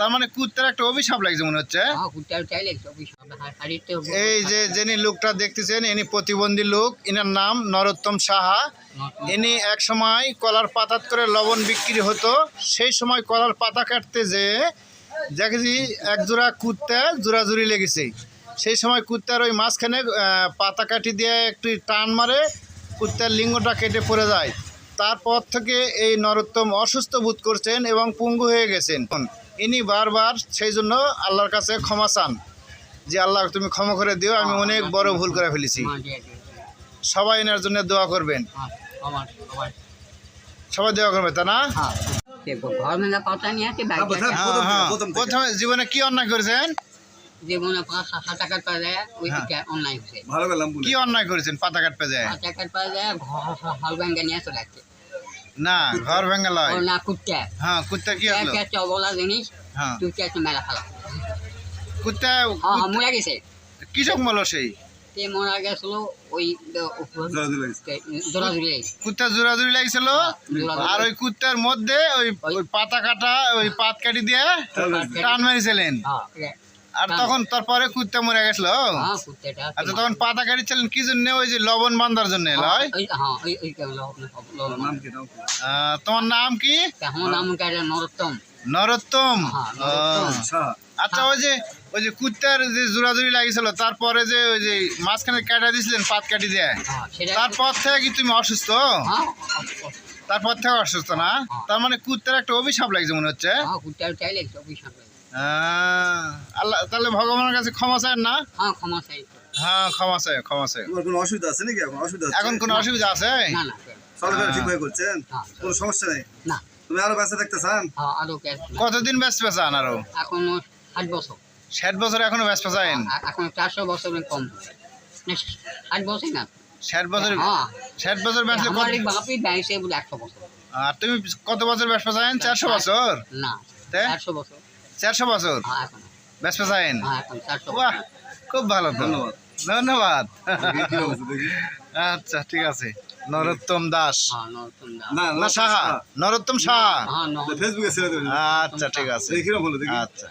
তার মানে কুত্তার একটা অভিশাপ লাগছে মনে হচ্ছে হ্যাঁ? সবই হাড়িতে এই যে যিনি লোকটা দেখতেছেন ইনি প্রতিবন্ধী লোক ইনার নাম নরোত্তম সাহা। ইনি এক সময় কলার পাতাত করে লবণ বিক্রি হতো সেই সময় কলার পাতা কাটতে যে দেখেছি এক জোড়া কুত্তা জোড়াজুড়ি লেগেছে। সেই সময় কুত্তার ওই মাঝখানে পাতা কাটি দিয়ে একটু টান মারে কুত্তার লিঙ্গটা কেটে পড়ে যায়। তারপর থেকে এই নরোত্তম অসুস্থ বোধ করছেন এবং পঙ্গু হয়ে গেছেন। ইনি বারবার সেই জন্য আল্লাহর কাছে ক্ষমা চান যে আল্লাহ তুমি ক্ষমা করে দিও আমি অনেক বড় ভুল করে ফেলেছি। হ্যাঁ সবাই এনার জন্য দোয়া করবেন। হ্যাঁ সবাই দোয়া করবে তা না? হ্যাঁ হ্যাঁ, হ্যাঁ। হ্যাঁ, হ্যাঁ। প্রথম জীবনে কি অন্যায় করেছেন? জীবনে পাঁচ সাত টাকার পাওয়া যায় ওই হ্যাঁ। অন্যায় কি অন্যায় করেছেন? পাতা কাটপে যায়। পাঁচ টাকার পাওয়া যায় হল ব্যাঙ্গে নিয়ে চলে না ঘর ভেঙে লয়। না কুত্তা। হ্যাঁ কুত্তা কি আসলো একটা চবলা জিনিস হ্যাঁ তুই কি একটা মেলা কুত্তা হ্যাঁ হ্যাঁ মরে গেছে। কৃষক মলো সেই? তে মরা গেছিল ওই। দৌড়াদৌড়ি কুত্তা জোরাজুরি লাগছিল আর ওই কুত্তার মধ্যে ওই পাতা কাটা ওই পাত কাটি দিয়ে টান মারিছিলেন। হ্যাঁ আর তখন তারপরে কুত্তা মরে গেছিল? হ্যাঁ আচ্ছা তখন পাতা কাটিছিলেন কি জন্য? ওই যে লবণ বান্ধার জন্য হ্যাঁ তোমার নাম কি? আমার নাম নরোত্তম। নরোত্তম। হ্যাঁ, আচ্ছা। আচ্ছা ওই যে ওই যে কুত্তার যে জোরাজুরি লাগিয়েছিল তারপরে যে ওই যে মাঝখানে কাটা দিয়েছিলেন পাত কাটি দিয়ে হ্যাঁ তারপর থেকে কি তুমি অসুস্থ? হ্যাঁ তারপর থেকে অসুস্থ না? তার মানে কুত্তার একটা অভিশাপ লাগছে মনে হচ্ছে? হ্যাঁ আল্লাহ তাহলে ভগবানের কাছে ক্ষমা চায় না? হ্যাঁ ক্ষমা চাই। হ্যাঁ ক্ষমা চায় ক্ষমা চায় কোনো অসুবিধা আছে নাকি? এখন অসুবিধা এখন কোনো অসুবিধা আছে? না না চলাফেরা ঠিক হয়ে করছেন। কোনো সমস্যা নেই? না। তুমি আরও বেঁচে থাকতে চান? হ্যাঁ আরও কতদিন ব্যস্ত চান আরও? এখনও ষাট বছর। ষাট বছর এখনও ব্যস্ত পেঁচায়েন এ- এখন চারশো বছর কম। ষাট বছর না। ষাট বছর হ্যাঁ। ষাট বছর বাপি বলে একশো বছর। আর তুমি কত বছর চারশো বছর? না? চারশো বছর। চারশো বছর? হ্যাঁ এখন। ব্যস্ত পেঁচায়েন হ্যাঁ এখন চারশো বাহ খুব ভালো ধন্যবাদ। ধন্যবাদ। আচ্ছা ঠিক আছে। নরোত্তম দাস। হ্যাঁ। না সাহা? নরোত্তম সাহা হ্যাঁ ফেসবুকে আচ্ছা ঠিক আছে। আচ্ছা।